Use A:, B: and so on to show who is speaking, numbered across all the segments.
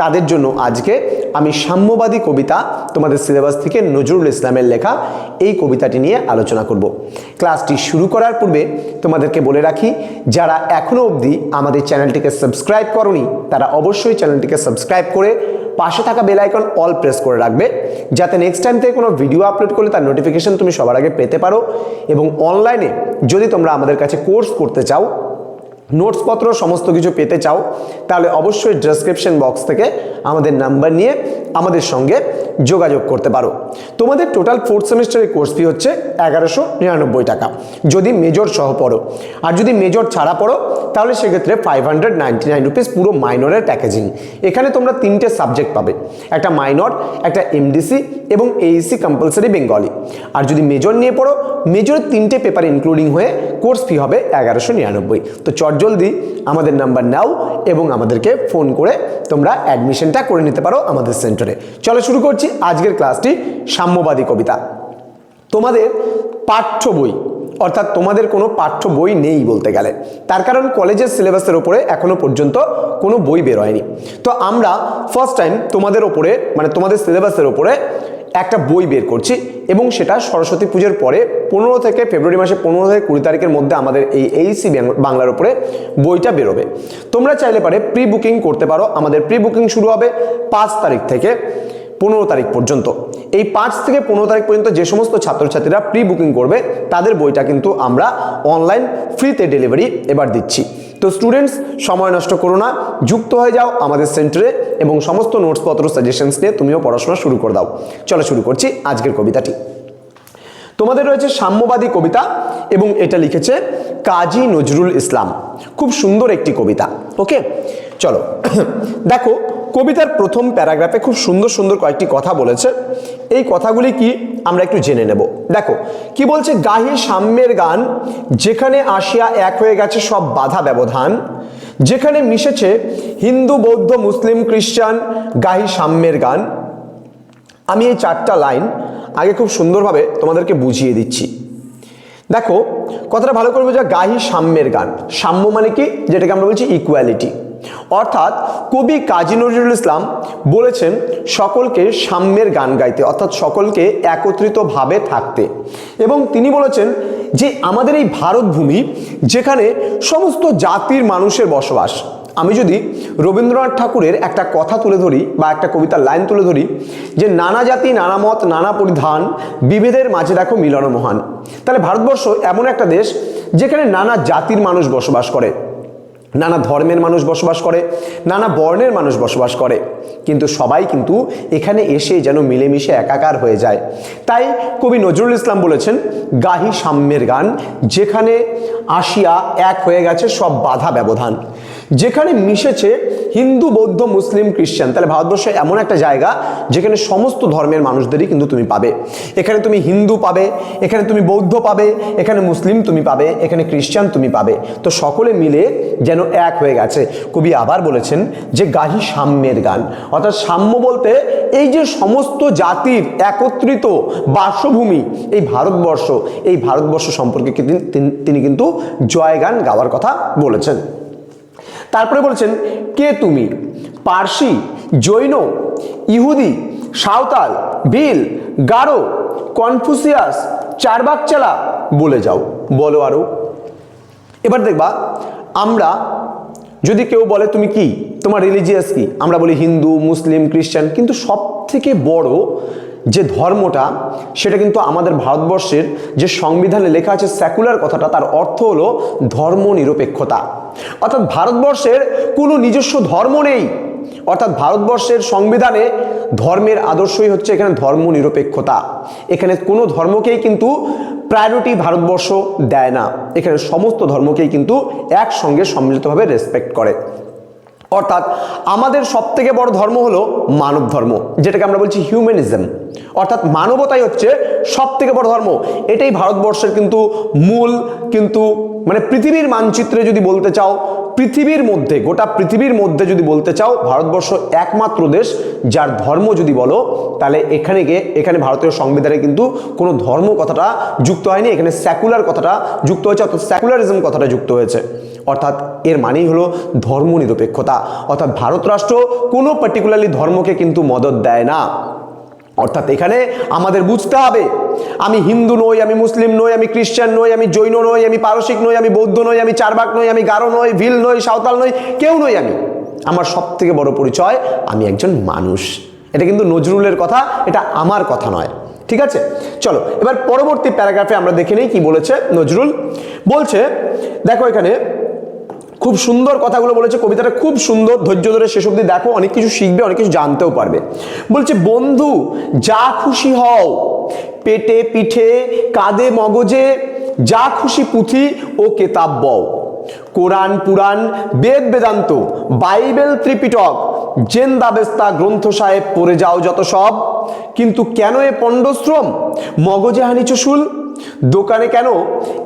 A: তাদের জন্য আজকে আমি সাম্যবাদী কবিতা তোমাদের সিলেবাস থেকে নজরুল ইসলামের লেখা এই কবিতাটি নিয়ে আলোচনা করব। ক্লাসটি শুরু করার পূর্বে তোমাদেরকে বলে রাখি, যারা এখনও অবধি আমাদের চ্যানেলটিকে সাবস্ক্রাইব করনি, তারা অবশ্যই চ্যানেলটিকে সাবস্ক্রাইব করে পাশে থাকা বেল আইকন অল প্রেস করে রাখবে, যাতে নেক্সট টাইম থেকে কোনো ভিডিও আপলোড করলে তার নোটিফিকেশন তুমি সবার আগে পেতে পারো এবং অনলাইনে যদি তোমরা আমাদের কাছে কোর্স করতে চাও নোটসপত্র, সমস্ত কিছু পেতে চাও, তাহলে অবশ্যই ডেসক্রিপশন বক্স থেকে আমাদের নাম্বার নিয়ে আমাদের সঙ্গে যোগাযোগ করতে পারো। তোমাদের টোটাল ফোর্থ সেমিস্টারের কোর্স ফি হচ্ছে এগারোশো নিরানব্বই টাকা। যদি মেজর সহ পড়ো, আর যদি মেজর ছাড়া পড়ো, তাহলে সেক্ষেত্রে five hundred ninety nine rupees পুরো মাইনরের প্যাকেজিং এখানে তোমরা তিনটে সাবজেক্ট পাবে, একটা মাইনর একটা এমডিসি এবং এইসি কম্পালসারি বেঙ্গলি আর যদি মেজর নিয়ে পড়ো মেজরের তিনটে পেপার ইনক্লুডিং হয়ে কোর্স ফি হবে এগারোশো নিরানব্বই। তো চটজলদি আমাদের নাম্বার নাও এবং আমাদেরকে ফোন করে তোমরা অ্যাডমিশনটা করে নিতে পারো আমাদের সেন্টারে। চলো শুরু করছি আজকের ক্লাসটি সাম্যবাদী কবিতা। তোমাদের পাঠ্য বই, অর্থাৎ তোমাদের কোনো পাঠ্য বই নেই বলতে গেলে। তার কারণ কলেজের সিলেবাসের ওপরে এখনও পর্যন্ত কোনো বই বেরোয়নি। তো আমরা ফার্স্ট টাইম তোমাদের ওপরে মানে তোমাদের সিলেবাসের ওপরে একটা বই বের করছি এবং সেটা সরস্বতী পুজোর পরে পনেরো থেকে ফেব্রুয়ারি মাসে পনেরো থেকে কুড়ি তারিখের মধ্যে আমাদের এই এইসি বাংলার উপরে বইটা বেরোবে। তোমরা চাইলে পারে প্রি বুকিং করতে পারো। আমাদের প্রি বুকিং শুরু হবে পাঁচ তারিখ থেকে পনেরো তারিখ পর্যন্ত। এই পাঁচ থেকে পনেরো তারিখ পর্যন্ত যে সমস্ত ছাত্রছাত্রীরা প্রি বুকিং করবে, তাদের বইটা কিন্তু আমরা অনলাইন ফ্রিতে ডেলিভারি এবার দিচ্ছি। তো স্টুডেন্টস সময় নষ্ট করো না, যুক্ত হয়ে যাও আমাদের সেন্টারে এবং সমস্ত নোটসপত্র সাজেশনস নিয়ে তুমিও পড়াশোনা শুরু করে দাও। চলো শুরু করছি আজকের কবিতাটি। তোমাদের রয়েছে সাম্যবাদী কবিতা এবং এটা লিখেছে কাজী নজরুল ইসলাম। খুব সুন্দর একটি কবিতা ওকে চলো। দেখো কবিতার প্রথম প্যারাগ্রাফে খুব সুন্দর সুন্দর কয়েকটি কথা বলেছে। এই কথাগুলি কি আমরা একটু জেনে নেব। দেখো, কি বলছে? গাহি সাম্যের গান, যেখানে আসিয়া এক হয়ে গেছে সব বাধা ব্যবধান, যেখানে মিশেছে হিন্দু, বৌদ্ধ, মুসলিম, খ্রিস্টান, গাহি সাম্যের গান। আমি এই চারটা লাইন আগে খুব সুন্দরভাবে তোমাদেরকে বুঝিয়ে দিচ্ছি। দেখো, কথাটা ভালো করে বোঝা, গাহি সাম্যের গান। সাম্য মানে কি? যেটাকে আমরা বলছি ইকুয়ালিটি অর্থাৎ কবি কাজী নজরুল ইসলাম বলেছেন, সকলকে সাম্যের গান গাইতে, অর্থাৎ সকলকে একত্রিতভাবে থাকতে। এবং তিনি বলেছেন যে, আমাদের এই ভারত ভূমি যেখানে সমস্ত জাতির মানুষের বসবাস, আমি যদি রবীন্দ্রনাথ ঠাকুরের একটা কথা তুলে ধরি বা একটা কবিতার লাইন তুলে ধরি, যে, নানা জাতি, নানা মত, নানা পরিধান, বিভেদের মাঝে দেখো মিলন মহান তাহলে ভারতবর্ষ এমন একটা দেশ, যেখানে নানা জাতির মানুষ বসবাস করে। নানা ধর্মের মানুষ বসবাস করে, নানা বর্ণের মানুষ বসবাস করে। কিন্তু সবাই কিন্তু এখানে এসে যেন মিলেমিশে একাকার হয়ে যায়। তাই কবি নজরুল ইসলাম বলেছেন, গাহি সাম্যের গান, যেখানে আসিয়া এক হয়ে গেছে সব বাধা ব্যবধান। যেখানে মিশেছে হিন্দু, বৌদ্ধ, মুসলিম খ্রিস্টান তাহলে ভারতবর্ষে এমন একটা জায়গা যেখানে সমস্ত ধর্মের মানুষদেরই কিন্তু তুমি পাবে। এখানে তুমি হিন্দু পাবে, এখানে তুমি বৌদ্ধ পাবে, এখানে মুসলিম তুমি পাবে, এখানে খ্রিস্টান তুমি পাবে। তো সকলে মিলে যেন এক হয়ে গেছে। কবি আবার বলেছেন যে গাহি সাম্যের গান। অর্থাৎ সাম্য বলতে এই যে সমস্ত জাতির একত্রিত বাসভূমি, এই ভারতবর্ষ এই ভারতবর্ষ সম্পর্কে তিনি কিন্তু জয়গান গাওয়ার কথা বলেছেন। তারপরে বলেছেন, কে তুমি? পার্সি, জৈন, ইহুদি, সাঁওতাল, ভিল, গারো, কনফুসিয়াস, চারবাকচালা বলে যাও। বলো আরও। এবার দেখবা, আমরা যদি কেউ বলে, তুমি কি? তোমার রিলিজিয়াস কি? আমরা বলি হিন্দু, মুসলিম, খ্রিস্টান, কিন্তু সব থেকে বড় যে ধর্মটা, সেটা কিন্তু আমাদের ভারতবর্ষের যে সংবিধানে লেখা আছে সেকুলার কথাটা, তার অর্থ হলো ধর্ম নিরপেক্ষতা অর্থাৎ ভারতবর্ষের কোনো নিজস্ব ধর্ম নেই। অর্থাৎ ভারতবর্ষের সংবিধানে ধর্মের আদর্শই হচ্ছে এখানে ধর্ম নিরপেক্ষতা এখানে কোনো ধর্মকেই কিন্তু প্রায়োরিটি ভারতবর্ষ দেয় না। এখানে সমস্ত ধর্মকেই কিন্তু একসঙ্গে সম্মিলিতভাবে রেসপেক্ট করে। অর্থাৎ আমাদের সব থেকে বড় ধর্ম হলো মানব ধর্ম, যেটাকে আমরা বলছি হিউম্যানিজম অর্থাৎ মানবতাই হচ্ছে সব থেকে বড় ধর্ম। এটাই ভারতবর্ষের কিন্তু মূল কিন্তু মানে পৃথিবীর মানচিত্রে যদি বলতে চাও, পৃথিবীর মধ্যে, গোটা পৃথিবীর মধ্যে যদি বলতে চাও, ভারতবর্ষ একমাত্র দেশ যার ধর্ম যদি বলো, তাহলে এখানে গিয়ে, এখানে ভারতীয় সংবিধানে কিন্তু কোনো ধর্ম কথাটা যুক্ত হয়নি, এখানে স্যাকুলার কথাটা যুক্ত হয়েছে, অর্থাৎ সেকুলারিজম কথাটা যুক্ত হয়েছে। অর্থাৎ এর মানেই হলো ধর্মনিরপেক্ষতা। অর্থাৎ ভারত রাষ্ট্র কোনো পার্টিকুলারলি ধর্মকে কিন্তু মদত দেয় না। অর্থাৎ এখানে আমাদের বুঝতে হবে, আমি হিন্দু নই, আমি মুসলিম নই, আমি খ্রিস্টান নই, আমি জৈন নই, আমি পারসিক নই, আমি বৌদ্ধ নই, আমি চারবাক নই, আমি গারো নই, ভিল নই, সাঁওতাল নই, কেউ নই আমি। আমার সব থেকে বড় পরিচয়, আমি একজন মানুষ। এটা কিন্তু নজরুলের কথা, এটা আমার কথা নয়। ঠিক আছে? চলো, এবার পরবর্তী প্যারাগ্রাফে আমরা দেখে নিই কি বলেছে নজরুল। বলছে, দেখো এখানে খুব সুন্দর কথাগুলো বলেছে, কবিতাটা খুব সুন্দর, ধৈর্য ধরে শেষ অবধি দেখো, অনেক কিছু শিখবে, অনেক কিছু জানতেও পারবে। বলছে, বন্ধু, যা খুশি হও, পেটে পিঠে, কাঁধে মগজে, যা খুশি পুঁথি ও কেতাব বও। Quran, Puran, Veda, Vedanta, Bible Tripitaka, Zend Avesta, Granth Sahib, পড়ে যাও যত সব। কিন্তু কেন এ পণ্ডশ্রম? মগজে হানিচ শুল দোকানে কেন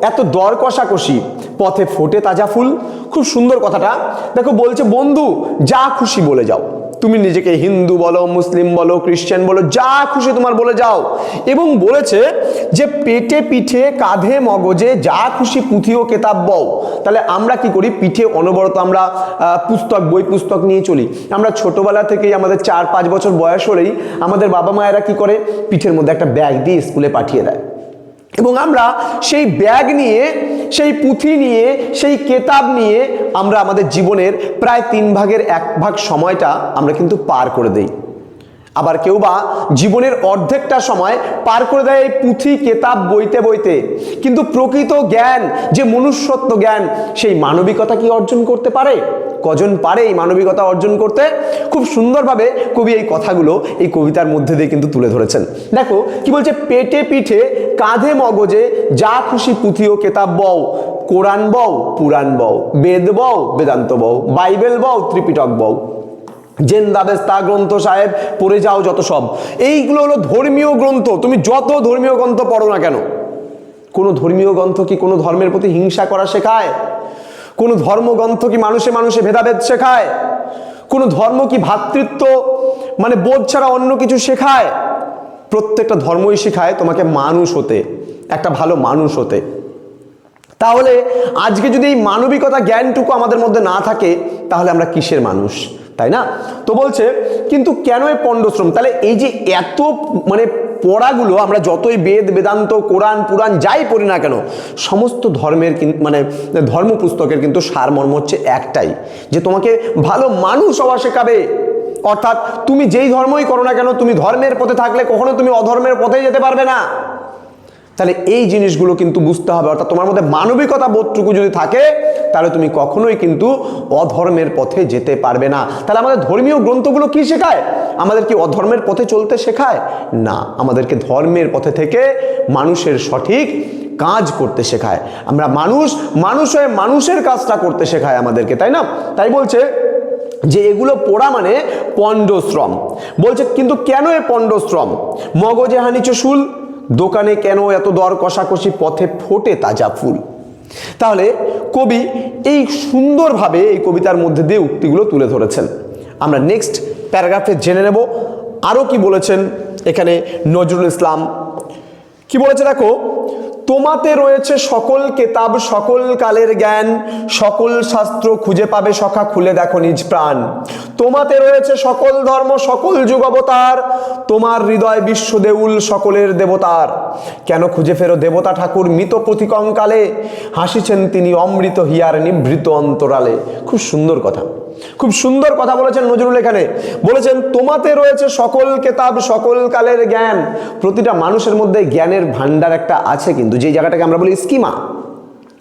A: এত দর কষাকষি? পথে ফোটে তাজা ফুল। খুব সুন্দর কথাটা। দেখো, বলছে, বন্ধু, যা খুশি বলে যাও। তুমি নিজেকে হিন্দু বলো, মুসলিম বলো খ্রিস্টান বলো, যা খুশি তোমার বলে যাও। এবং বলেছে যে, পেটে পিঠে, কাঁধে মগজে যা খুশি পুঁথি ও কেতাব বও। তাহলে আমরা কি করি? পিঠে অনবরত আমরা পুস্তক, বই পুস্তক নিয়ে চলি। আমরা ছোটবেলা থেকেই আমাদের চার, পাঁচ বছর বয়স হলেই আমাদের বাবা মায়েরা কি করে? পিঠের মধ্যে একটা ব্যাগ দিয়ে স্কুলে পাঠিয়ে দেয়। এবং আমরা সেই ব্যাগ নিয়ে সেই পুঁথি নিয়ে, সেই কেতাব নিয়ে আমরা আমাদের জীবনের প্রায় তিন ভাগের এক ভাগ সময়টা আমরা কিন্তু পার করে দেই। আবার কেউ বা জীবনের অর্ধেকটা সময় পার করে দেয় এই পুঁথি, কেতাব বইতে বইতে। কিন্তু প্রকৃত জ্ঞান, যে মনুষ্যত্ব জ্ঞান, সেই মানবিকতা কি অর্জন করতে পারে? কজন পারে এই মানবিকতা অর্জন করতে? খুব সুন্দরভাবে কবি এই কথাগুলো এই কবিতার মধ্যে দিয়ে কিন্তু তুলে ধরেছেন। দেখো, কি বলছে? পেটে পিঠে, কাঁধে মগজে, যা খুশি পুঁথি ও কেতাব বও। কোরআন বও, পুরাণ বও। বেদ বও, বেদান্ত বও। বাইবেল বও, ত্রিপিটক বও। জেন্দাবেস্তা গ্রন্থ সাহেব, পড়ে যাও যত সব। এইগুলো হলো ধর্মীয় গ্রন্থ। তুমি যত ধর্মীয় গ্রন্থ পড়ো না কেন? কোনো ধর্মীয় গ্রন্থ কি কোনো ধর্মের প্রতি হিংসা করা শেখায়? কোনো ধর্মগ্রন্থ কি মানুষে মানুষে ভেদাভেদ শেখায়? কোনো ধর্ম কি ভ্রাতৃত্ব মানে বোধ ছাড়া অন্য কিছু শেখায়? প্রত্যেকটা ধর্মই শেখায় তোমাকে মানুষ হতে, একটা ভালো মানুষ হতে। তাহলে আজকে যদি এই মানবিকতা জ্ঞানটুকু আমাদের মধ্যে না থাকে, তাহলে আমরা কিসের মানুষ? তাই না? তো বলছে, কিন্তু কেন এই পণ্ডশ্রম? তাহলে এই যে এত মানে পড়াগুলো, আমরা যতই বেদ, বেদান্ত, কোরআন, পুরাণ যাই পড়ি না কেন, সমস্ত ধর্মের মানে ধর্ম পুস্তকের কিন্তু সারমর্ম হচ্ছে একটাই, যে তোমাকে ভালো মানুষ হওয়া শেখাবে। অর্থাৎ তুমি যেই ধর্মই করো না কেন, তুমি ধর্মের পথে থাকলে কখনো তুমি অধর্মের পথে যেতে পারবে না। তাহলে এই জিনিসগুলো কিন্তু বুঝতে হবে। অর্থাৎ তোমার মধ্যে মানবিকতা বোধটুকু যদি থাকে, তাহলে তুমি কখনোই কিন্তু অধর্মের পথে যেতে পারবে না। তাহলে আমাদের ধর্মীয় গ্রন্থগুলো কি শেখায়? আমাদের কি অধর্মের পথে চলতে শেখায়? না, আমাদেরকে ধর্মের পথে থেকে মানুষের সঠিক কাজ করতে শেখায়। আমরা মানুষ মানুষ হয়ে মানুষের কাজটা করতে শেখায় আমাদেরকে, তাই না? তাই বলছে যে এগুলো পড়া মানে পণ্ডশ্রম। বলছে, কিন্তু কেন এ পণ্ডশ্রম? মগজে হানিচ শুল দোকানে কেন এত দর কষাকষি পথে ফোটে তাজা ফুল? তাহলে কবি এই সুন্দরভাবে এই কবিতার মধ্যে দিয়ে উক্তিগুলো তুলে ধরেছেন। আমরা নেক্সট প্যারাগ্রাফে জেনে নেব। আরও কি বলেছেন এখানে নজরুল ইসলাম? কি বলেছে দেখো? তোমাতে রয়েছে সকল কেতাব, সকল কালের জ্ঞান, সকল শাস্ত্র খুঁজে পাবে সখা, খুলে দেখো নিজ প্রাণ। তোমাতে রয়েছে সকল ধর্ম, সকল যুগ অবতার তোমার হৃদয় বিশ্ব দেউল সকলের দেবতার। কেন খুঁজে ফেরো দেবতা ঠাকুর মৃত প্রতিকঙ্কালে হাসিছেন তিনি অমৃত হিয়ার নিভৃত অন্তরালে। খুব সুন্দর কথা। খুব সুন্দর কথা বলেছেন নজরুল এখানে। বলেছেন, তোমাতে রয়েছে সকল কেতাব, সকল কালের জ্ঞান। প্রতিটা মানুষের মধ্যে জ্ঞানের ভান্ডার একটা আছে কিন্তু যে জায়গাটাকে আমরা বলি স্কিমা।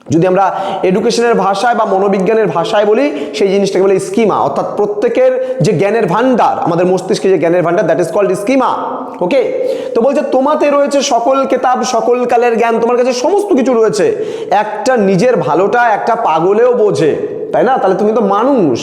A: যদি আমরা এডুকেশনের ভাষায় বা মনোবিজ্ঞানের ভাষায় বলি, সেই জিনিসটাকে বলি স্কিমা। অর্থাৎ প্রত্যেকের যে জ্ঞানের ভান্ডার আমাদের মস্তিষ্কে যে জ্ঞানের ভান্ডার that is called schema. Okay তো বলছে, তোমাতে রয়েছে সকল কেতাব, সকল কালের জ্ঞান। তোমার কাছে সমস্ত কিছু রয়েছে। একটা নিজের ভালোটা, একটা পাগলেও বোঝে। তাই না? তাহলে তুমি তো মানুষ।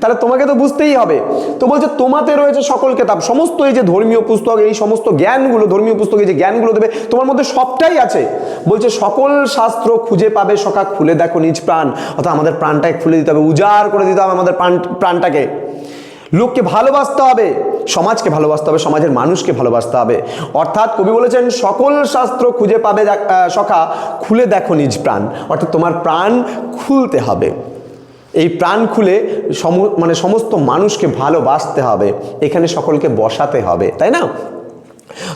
A: তাহলে তোমাকে তো বুঝতেই হবে। তো বলছে, তোমাতে রয়েছে সকল কেতাব। সমস্ত এই যে ধর্মীয় পুস্তক, এই সমস্ত জ্ঞানগুলো, ধর্মীয় পুস্তকে যে জ্ঞানগুলো দেবে, তোমার মধ্যে সবটাই আছে। বলছে, সকল শাস্ত্র খুঁজে পাবে সকা খুলে দেখো নিজ প্রাণ। অর্থাৎ আমাদের প্রাণটাকে খুলে দিতে হবে, উজাড় করে দিতে হবে আমাদের প্রাণ, প্রাণটাকে। লোককে ভালোবাসতে হবে, সমাজকে ভালোবাসতে হবে, সমাজের মানুষকে ভালোবাসতে হবে। অর্থাৎ কবি বলেছেন, সকল শাস্ত্র খুঁজে পাবে সখা, খুলে দেখো নিজ প্রাণ। অর্থাৎ তোমার প্রাণ খুলতে হবে। এই প্রাণ খুলে সম মানে সমস্ত মানুষকে ভালোবাসতে হবে। এখানে সকলকে বসাতে হবে, তাই না?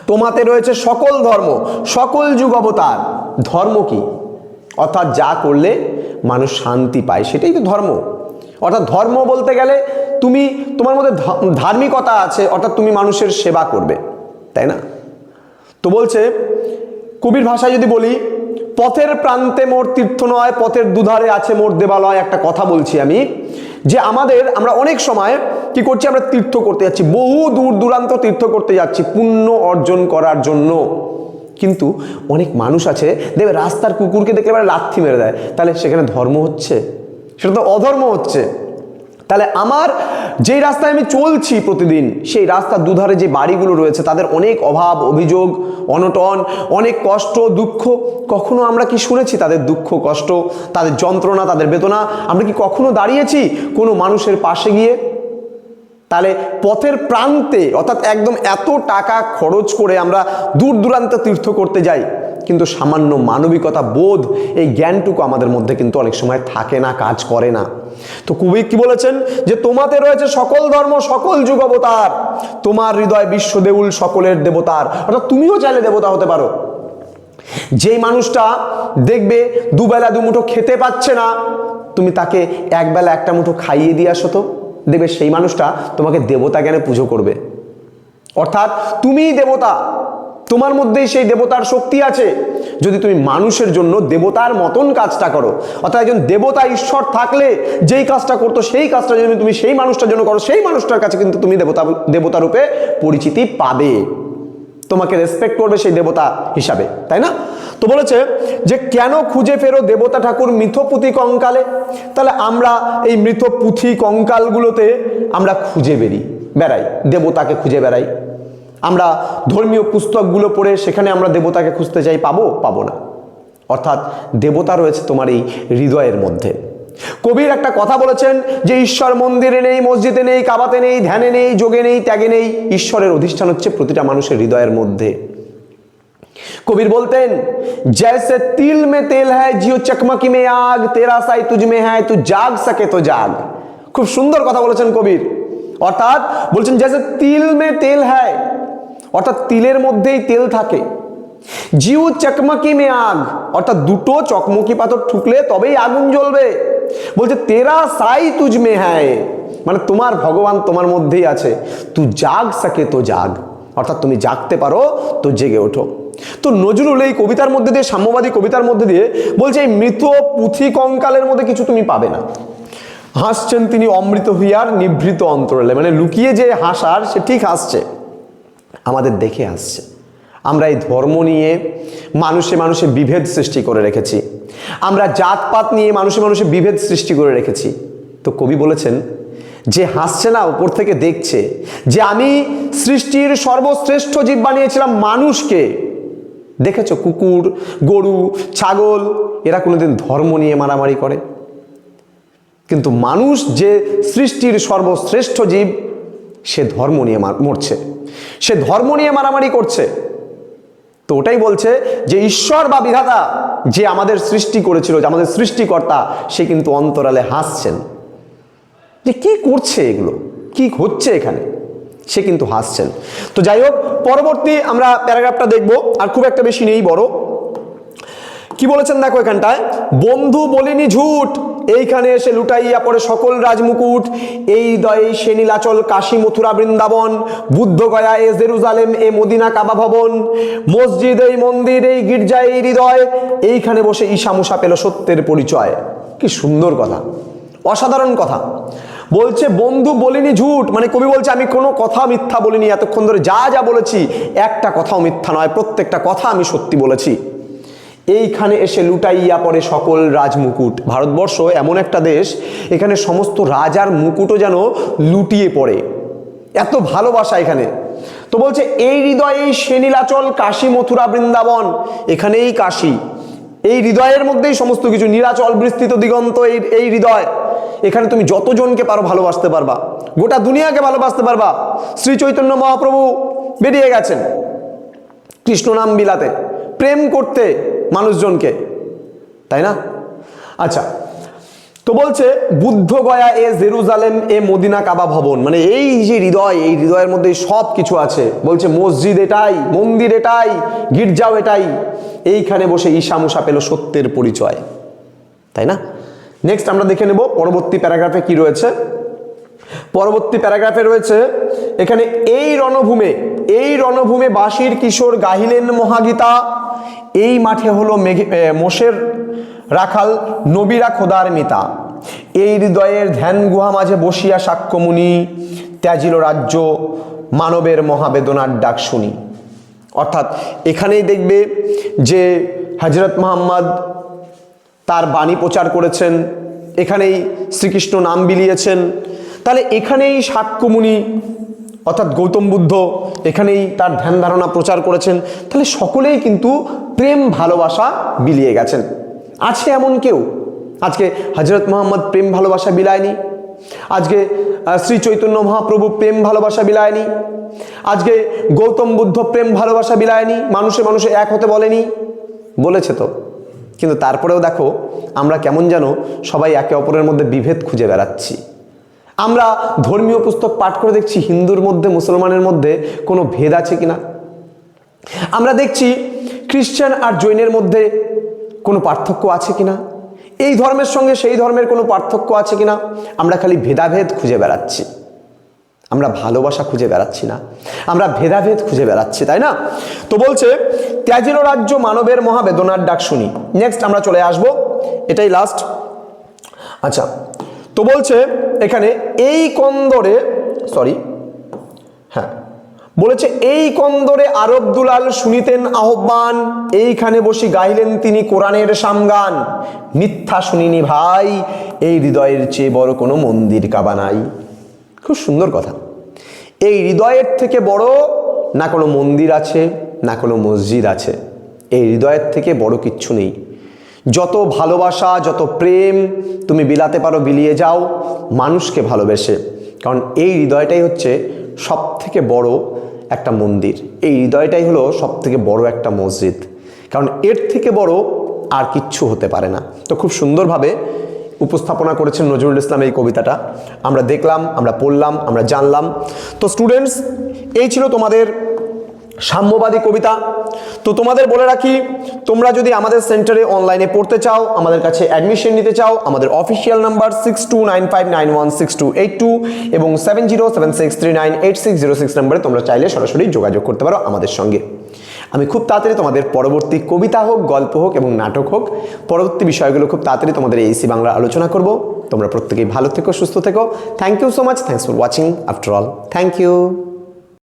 A: তোমাতে রয়েছে সকল ধর্ম, সকল যুগ অবতার। ধর্ম কি? অর্থাৎ যা করলে মানুষ শান্তি পায়, সেটাই তো ধর্ম। অর্থাৎ ধর্ম বলতে গেলে তুমি, তোমার মধ্যে ধার্মিকতা আছে, অর্থাৎ তুমি মানুষের সেবা করবে, তাই না? তো বলছে, কবির ভাষায় যদি বলি পথের প্রান্তে মোর তীর্থ নয় পথের দুধারে আছে মোর দেবালয়, একটা কথা বলছি আমি, যে আমাদের আমরা অনেক সময় কি করছি, আমরা তীর্থ করতে যাচ্ছি, বহু দূর দূরান্ত তীর্থ করতে যাচ্ছি, পুণ্য অর্জন করার জন্য। কিন্তু অনেক মানুষ আছে দেবে রাস্তার কুকুরকে দেখলে এবার লাথি মেরে দেয়, তাহলে সেখানে ধর্ম হচ্ছে? সেটা তো অধর্ম হচ্ছে। তাহলে আমার যেই রাস্তায় আমি চলছি প্রতিদিন, সেই রাস্তার দুধারে যে বাড়িগুলো রয়েছে, তাদের অনেক অভাব, অভিযোগ, অনটন, অনেক কষ্ট, দুঃখ, কখনো আমরা কি শুনেছি তাদের দুঃখ, কষ্ট, তাদের যন্ত্রণা, তাদের বেদনা? আমরা কি কখনো দাঁড়িয়েছি কোনো মানুষের পাশে গিয়ে? তাহলে পথের প্রান্তে, অর্থাৎ একদম এত টাকা খরচ করে আমরা দূর দূরান্ত তীর্থ করতে যাই, কিন্তু সামান্য মানবিকতা বোধ এই জ্ঞানটুকু আমাদের মধ্যে কিন্তু অনেক সময় থাকে না, কাজ করে না। তো কবি কি বলেছেন? যে তোমাতে রয়েছে সকল ধর্ম, সকল যুগ অবতার। তোমার হৃদয় বিশ্ব দেউল সকলের দেবতার। অর্থাৎ তুমিও চাইলে দেবতা হতে পারো। যেই মানুষটা দেখবে দুবেলা দুমুঠো খেতে পাচ্ছে না, তুমি তাকে একবেলা একটা মুঠো খাইয়ে দিয়ে আসো তো। দেখবে সেই মানুষটা তোমাকে দেবতা জ্ঞানে পুজো করবে। অর্থাৎ তুমিই দেবতা, তোমার মধ্যেই সেই দেবতার শক্তি আছে। যদি তুমি মানুষের জন্য দেবতার মতন কাজটা করো, অর্থাৎ একজন দেবতা ঈশ্বর থাকলে যেই কাজটা করতো সেই কাজটা যদি তুমি সেই মানুষটার জন্য করো, সেই মানুষটার কাছে কিন্তু তুমি দেবতা দেবতা রূপে পরিচিতি পাবে। তোমাকে রেসপেক্ট করবে সেই দেবতা হিসাবে, তাই না? তো বলেছে যে কেন খুঁজে ফেরো দেবতা ঠাকুর মৃত পুঁথি কঙ্কালে? তাহলে আমরা এই মৃত পুঁথি কঙ্কালগুলোতে আমরা খুঁজে বেরি, বেড়াই, দেবতাকে খুঁজে বেড়াই। আমরা ধর্মীয় পুস্তকগুলো পড়ে সেখানে আমরা দেবতাকে খুঁজতে চাই পাবো পাবো না। অর্থাৎ দেবতা রয়েছে তোমার এই হৃদয়ের মধ্যে। কবির একটা কথা বলেছেন যে ঈশ্বর মন্দিরে নেই, মসজিদে নেই, কাবাতে নেই, ধ্যানে নেই, যোগে নেই, ত্যাগে নেই। ঈশ্বরের অধিষ্ঠান হচ্ছে প্রতিটা মানুষের হৃদয়ের মধ্যে। কবির বলতেন জেসে তিল মে তেল হ্যায় জিও চকমকি মে আগ তেরা সাই তুজ মে হ্যায় তু জাগ সকে তো জাগ খুব সুন্দর কথা বলেছেন কবির। অর্থাৎ বলছেন জেসে তিল মে তেল হ্যায় অর্থাৎ তিলের মধ্যেই তেল থাকে জিউ চকমকি মে আগ, অর্থাৎ দুটো চকমকি পাথর ঠুকলে তবেই আগুন জ্বলবে। বলছে তেরা সাই তুজ মে হ্যায় মানে তোমার ভগবান তোমার মধ্যেই আছে, তু জাগ সকে তো জাগ, অর্থাৎ তুমি জাগতে পারো, তো জেগে ওঠো। তো নজরুল এই কবিতার মধ্যে দিয়ে, সাম্যবাদী কবিতার মধ্যে দিয়ে বলছে, এই মৃত পুঁথি কঙ্কালের মধ্যে কিছু তুমি পাবে না। হাসছেন তিনি অমৃত হইয়ার নিভৃত অন্তরালে। মানে লুকিয়ে যে হাসার, সে ঠিক হাসছে। আমাদের দেখে আসছে আমরা এই ধর্ম নিয়ে মানুষে মানুষে বিভেদ সৃষ্টি করে রেখেছি। আমরা জাতপাত নিয়ে মানুষে মানুষে বিভেদ সৃষ্টি করে রেখেছি। তো কবি বলেছেন, যে হাসছে না, উপর থেকে দেখছে যে আমি সৃষ্টির সর্বশ্রেষ্ঠ জীব বানিয়েছিলাম মানুষকে। দেখেছ কুকুর, গরু, ছাগল, এরা কোনোদিন ধর্ম নিয়ে মারামারি করে? কিন্তু মানুষ যে সৃষ্টির সর্বশ্রেষ্ঠ জীব, সে ধর্ম নিয়ে মার- মরছে। সে ধর্ম নিয়ে মারামারি করছে। তো ওটাই বলছে যে ঈশ্বর বা বিধাতা যে আমাদের সৃষ্টি করেছিল, যে আমাদের সৃষ্টিকর্তা, সে কিন্তু অন্তরালে হাসছেন। যে কি করছে এগুলো? কি হচ্ছে এখানে? সে কিন্তু হাসছেন। তো যাই হোক পরবর্তী আমরা প্যারাগ্রাফটা দেখব, আর খুব একটা বেশি নেই, বড়। কি বলেছেন দেখো এখানটায়? বন্ধু বলিনি ঝুট, এইখানে এসে লুটাইয়া পড়ে সকল রাজমুকুট। এই দয়ে সে নীলাচল কাশী মথুরা বৃন্দাবন, বুদ্ধ গয়া এ জেরুজালেম, এ মদিনা কাবা ভবন। মসজিদ এই মন্দির, এই গির্জা এই হৃদয়। এইখানে বসে ঈশামুষা পেল সত্যের পরিচয়। কি সুন্দর কথা। অসাধারণ কথা। বলছে, বন্ধু বলিনি ঝুট। মানে কবি বলছে, আমি কোনো কথা মিথ্যা বলিনি। এতক্ষণ ধরে যা যা বলেছি, একটা কথাও মিথ্যা নয়। প্রত্যেকটা কথা আমি সত্যি বলেছি। এইখানে এসে লুটাইয়া পড়ে সকল রাজমুকুট। ভারতবর্ষ এমন একটা দেশ, এখানে সমস্ত রাজার মুকুটও যেন লুটিয়ে পড়ে। এত ভালোবাসা এখানে। তো বলছে, এই হৃদয়ে সে নীলাচল কাশী, মথুরা, বৃন্দাবন। এখানেই কাশী। এই হৃদয়ের মধ্যেই সমস্ত কিছু। নীলাচল বিস্তৃত দিগন্ত এই এই হৃদয়। এখানে তুমি যতজনকে পারো ভালোবাসতে পারবা। গোটা দুনিয়াকে ভালোবাসতে পারবা। শ্রী চৈতন্য মহাপ্রভু বেরিয়ে গেছেন কৃষ্ণ নাম বিলাতে। প্রেম করতে মানুষজনকে। তাই না? আচ্ছা তো বলছে, বুদ্ধ গয়া এ জেরুজালেম, এ মদিনা কাবা ভবন। মানে এই যে হৃদয়, এই হৃদয়ের মধ্যে সব কিছু আছে। বলছে, মসজিদ এটাই, মন্দির এটাই, গির্জাও এটাই। এইখানে বসে ঈশা মুসা পেল সত্যের পরিচয়। তাই না? নেক্সট আমরা দেখে নেব পরবর্তী প্যারাগ্রাফে কি রয়েছে। পরবর্তী প্যারাগ্রাফে রয়েছে, এখানে এই রণভূমে এই রণভূমে বাঁশির কিশোর গাহিলেন মহাগীতা, এই মাঠে হলো মেঘে মোষের রাখাল, নবীরা খোদার মিতা এই হৃদয়ের ধ্যান গুহা মাঝে বসিয়া সাক্ষ্যমুনি ত্যাজিল রাজ্য, মানবের মহাবেদনার ডাক শুনি। অর্থাৎ এখানেই দেখবে যে হজরত মোহাম্মদ তার বাণী প্রচার করেছেন, এখানেই শ্রীকৃষ্ণ নাম বিলিয়েছেন। তাহলে এখানেই সাক্ষ্যমুনি অর্থাৎ গৌতম বুদ্ধ, এখানেই তার ধ্যান ধারণা প্রচার করেছেন। তাহলে সকলেই কিন্তু প্রেম, ভালোবাসা বিলিয়ে গেছেন। আছে এমন কেউ? আজকে হজরত মোহাম্মদ প্রেম, ভালোবাসা বিলায়নি। আজকে শ্রী চৈতন্য মহাপ্রভু প্রেম, ভালোবাসা বিলায়নি। আজকে গৌতম বুদ্ধ প্রেম, ভালোবাসা বিলায়নি। মানুষে মানুষে এক হতে বলেনি। বলেছে তো। কিন্তু তারপরেও দেখো, আমরা কেমন যেন সবাই একে অপরের মধ্যে বিভেদ খুঁজে বেড়াচ্ছি। আমরা ধর্মীয় পুস্তক পাঠ করে দেখছি হিন্দুর মধ্যে, মুসলমানের মধ্যে কোনো ভেদ আছে কিনা? আমরা দেখছি খ্রিস্টান আর জৈনের মধ্যে কোনো পার্থক্য আছে কিনা? এই ধর্মের সঙ্গে সেই ধর্মের কোনো পার্থক্য আছে কিনা? আমরা খালি ভেদাভেদ খুঁজে বেড়াচ্ছি। আমরা ভালোবাসা খুঁজে বেড়াচ্ছি না। আমরা ভেদাভেদ খুঁজে বেড়াচ্ছি, তাই না? তো বলছে, ত্যাজিল রাজ্য মানবের মহাবেদনার ডাক শুনি। নেক্সট আমরা চলে আসব। এটাই লাস্ট আচ্ছা তো বলছে এখানে, এই কন্দরে সরি হ্যাঁ বলেছে, এই কন্দরে আরব দুলাল শুনিতেন আহ্বান, এইখানে বসি গাইলেন তিনি কোরআনের সামগান। মিথ্যা শুনিনি ভাই, এই হৃদয়ের চেয়ে বড় কোনো মন্দির কাবা নাই। খুব সুন্দর কথা। এই হৃদয়ের থেকে বড় না কোনো মন্দির আছে, না কোনো মসজিদ আছে। এই হৃদয়ের থেকে বড় কিচ্ছু নেই। যত ভালোবাসা, যত প্রেম তুমি বিলাতে পারো, বিলিয়ে যাও, মানুষকে ভালোবেসে। কারণ এই হৃদয়টাই হচ্ছে সব থেকে বড় একটা মন্দির। এই হৃদয়টাই হলো সব থেকে বড় একটা মসজিদ। কারণ এর থেকে বড় আর কিচ্ছু হতে পারে না। তো খুব সুন্দরভাবে উপস্থাপনা করেছেন নজরুল ইসলাম এই কবিতাটা। আমরা দেখলাম, আমরা পড়লাম, আমরা জানলাম। তো স্টুডেন্টস এই ছিল তোমাদের সাম্যবাদী কবিতা। তো তোমাদের বলে রাখি, তোমরা যদি আমাদের সেন্টারে অনলাইনে পড়তে চাও, আমাদের কাছে অ্যাডমিশন নিতে চাও, আমাদের official number six two nine five nine one six two eight two এবং seven zero seven six three nine eight six zero six নাম্বারে তোমরা চাইলে সরাসরি যোগাযোগ করতে পারো আমাদের সঙ্গে। আমি খুব তাড়াতাড়ি তোমাদের পরবর্তী কবিতা হোক, গল্প হোক এবং নাটক হোক, পরবর্তী বিষয়গুলো খুব তাড়াতাড়ি তোমাদের এইসি বাংলা আলোচনা করব। তোমরা প্রত্যেকেই ভালো থেকো, সুস্থ থেকো। Thank you so much thanks for watching after all thank you